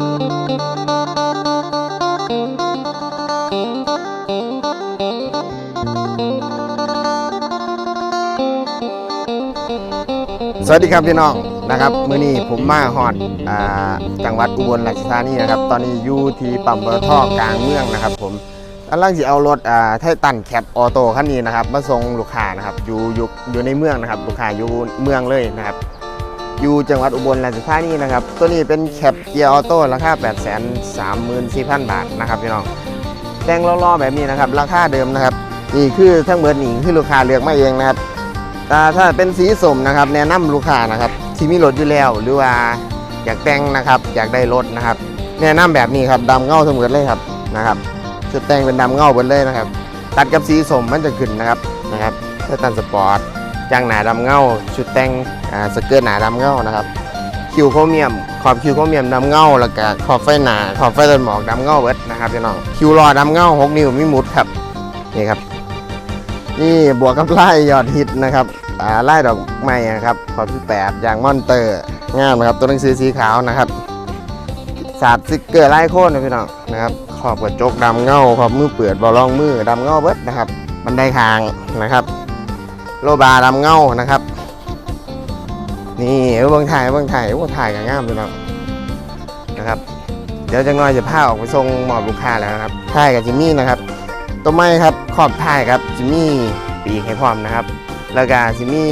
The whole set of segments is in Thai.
สวัสดีครับพี่น้องนะครับมื้อนี้ผมมาฮอดอ่าจังหวัดอุบลราชธานีนะครับ ตอนนี้อยู่ที่ปั๊มปตทกลางเมืองนะครับ ผมกำลังจะเอารถอ่าไททันแคปออโต้คันนี้นะครับมาส่งลูกค้านะครับอยู่อยู่อยู่ในเมืองนะครับลูกค้าอยู่เมืองเลยนะครับ อยู่จังหวัดอุบลราชธานีนะครับ ตัวนี้เป็นแคปเกียร์ออโต้ราคา 8 3 4 0 0 0 บาทนะครับพี่น้องแต่งล้อๆแบบนี้นะครับ ราคาเดิมนะครับ นี่คือทั้งเบิดนี่คือลูกค้าเลือกมาเองนะครับแต่ถ้าเป็นสีสมนะครับ แนะนำลูกค้านะครับที่มีรถอยู่แล้วหรือว่าอยากแต่งนะครับ อยากได้รถนะครับ แนะนำแบบนี้ครับดำเงาเสมอเลยครับนะครับชุดแต่งเป็นดำเงาหมดเลยนะครับ ตัดกับสีสมมันจะขึ้นนะครับนะครับเทตันสปอร์ตยางหนาดำเงาชุดแต่ง อ่าสเกิร์ตหนาดำเงานะครับ คิวโครเมียม ขอบคิวโครเมียมดำเงาแล้วก็ขอบไฟหนา ขอบไฟต้นหมอกดำเงาเบิดนะครับพี่น้อง คิวรอดำเงา6นิ้วมีหมุดครับ นี่ครับ นี่บวกกับไล่ยอดฮิตนะครับอ่าไล่ดอกไม้นะครับ ขอบที่แปดอย่างมอนเตอร์งามนะครับ ตัวหนังสือสีขาวนะครับสาดสติกเกอร์ไล่โค่นนะพี่น้องนะครับ ขอบกระจกดำเงา ขอบมือเปือดบอลองมือดำเงาเบิดนะครับ บันไดคางนะครับ โลบาร์ดำเงานะครับ นี่เบื้องถ่ายเบื้องถ่ายโอ้ถ่ายกันงามพี่น้องนะครับ เดี๋ยวจะน้อยจะพาออกไปส่งหมอบลูกค้าแล้วนะครับถ่ายกับจิมมี่นะครับ ตัวไม้ครับขอบท้ายครับจิมมี่ปีกให้พร้อมนะครับ แล้วก็จิมมี่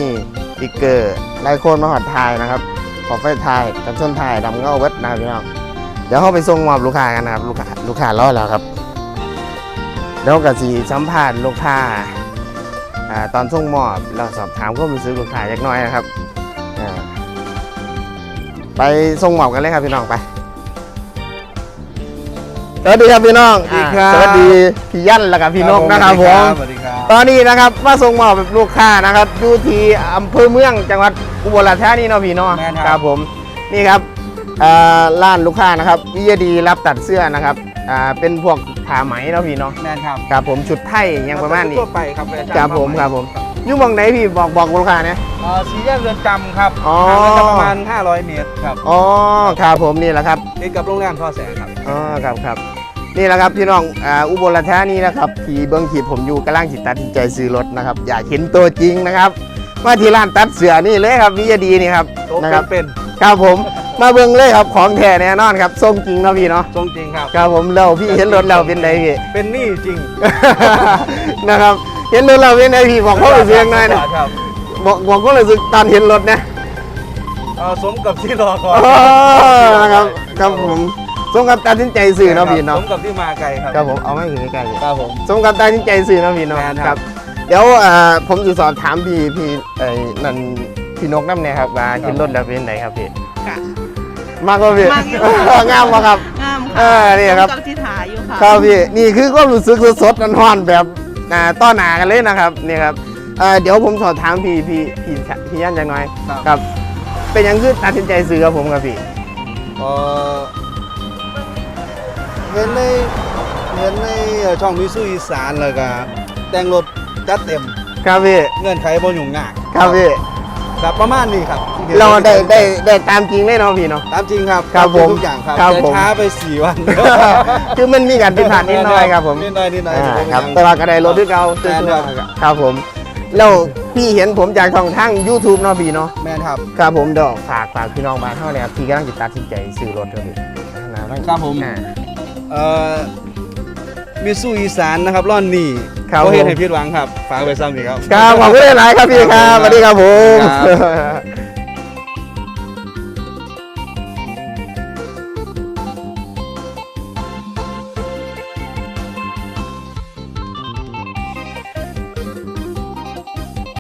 ติ๊กเกอร์ไล่โคนมาหอดท้ายนะครับขอบไฟท้ายกันส้นท้ายดำเงาเวทนะครับพี่น้องเดี๋ยวเข้าไปส่งมอบลูกค้ากันนะครับลูกค้าลูกค้ารอแล้วครับเดี๋ยวกับสีสัมภาษณ์ลูกค้าอตอนส่งมอบเราสอบถามความรู้สึกลูกค้าเล็กน้อยนะครับ ไปส่งมอบกันเลยครับพี่น้องไปสวัสดีครับพี่น้องสวัสดีครับ สวัสดีพี่ยันแล้วกับพี่นกนะครับผมสวัสดีครับตอนนี้นะครับมาส่งมอบแบบลูกค้านะครับอยู่ที่อำเภอเมืองจังหวัดอุบลราชธานีเนาะพี่เนาะแม่นครับ ครับผมนี่ครับเอ่อร้านลูกค้านะครับวิยดีรับตัดเสื้อนะครับอ่าเป็นพวกผ้าไหมเนาะพี่เนาะแมนครับครับผมชุดไทยอยังประมาณนี้ ทั่วไปครับแฟชั่นครับผมครับผม อยู่หมองไหนพี่บอกบอกลูกค้าเนี่ยเอ่อสี่แยกเรือนจำครับอ๋อ ห่างกันประมาณ 500 เมตรครับอ๋อครับผมนี่แหละครับ ติดกับโรงแรมท่อแสงครับ อ๋อครับครับนี่แหละครับพี่น้องอ่าอุบลราชธานีนะครับที่เบื้องขีดผมอยู่กำลังจิตตัดสินใจซื้อรถนะครับ อยากเห็นตัวจริงนะครับมาที่ร้านตัดเสือนี่เลยครับวิยดีนี่ครับโต๊ะนะครับเป็นครับผมมาเบิ่งเลยครับของแท้แน่นอนครับทรงจริงเนาะพี่เนาะๆทรงจริงครับ ครับผมเราพี่เห็นรถเราเป็นไงพี่ เป็นหนี้จริง นะครับ เห็นรถเราเป็นไงพี่บอกเขาเลยเสียงหน่อยนะครับบอกบอกเขาเลยสึกตอนเห็นรถนะเอ่อสมกับที่รอคอยอ๋อนะครับครับผมสมกับตัดสินใจสื่อเนาะพี่เนาะสมกับที่มาไกลครับครับผมเอาไม่ถึงใกล้ๆครับผม สมกับตัดสินใจสื่อเนาะพี่เนาะแม่นคครัรับบเดี๋ยวอ่าผมจะสอบถามพี่พี่ไอ้นั่นพี่นกน้ำเนี่ยครับว่าเห็นรถแล้วเป็นไงครับพี่ค่ะ มากกว่าพี่มากอยู่ งามมาครับ งามเอค่ะอนี่ครับสมกับที่ถ่ายอยู่ค่ะ ครับพี่นี่คือความรู้สึกสดๆร้อนๆแบบ อ่าต้อนหนากันเลยนะครับนี่ครับเอ่อเดี๋ยวผมสอบถามพี่พี่พี่พี่ยันจังหน่อยครับ ครับเป็นหยังคือตัดสินใจซื้อกับผมครับพี่เอ่อเห็นในเห็นในเอ่อช่องมิสุอีสานแล้วก็แต่งรถจัดเต็ม ครับพี่เงื่อนไขบ่ยุ่งยากครับพี่ ครับประมาณนี้ครับ เราได้ได้ได้ตามจริงเลยเนาะพี่เนาะ ตามจริงครับครับผมทุกอย่างครับครับแต่ผมช้าไปสี่วันคือมันมีการผิดพลาดนิดหน่อยครับผมนิดหน่อยนิดหน่อยอ่าผมครับยังแต่ว่าก็ได้รถที่เราตื้อแม่นครับๆครับผมแล้วพี่เห็นผมจากช่องทาง YouTube เนาะพี่เนาะ แม่นครับ ครับผมเดี๋ยวฝากฝากพี่น้องบ้านเท่าเนี่ยครับพี่กำลังจะตัดสินใจซื้อรถเท่านี้นะครับผม อ่า เอ่อมิสูอีสานนะครับร่อนนี่ครับเขาเห็นผมให้ผิดหวังครับฝากไว้ซ้ำอีกครับ ครับขอบคุณหลายๆครับพี่ครับสวัสดีครับผม ครับ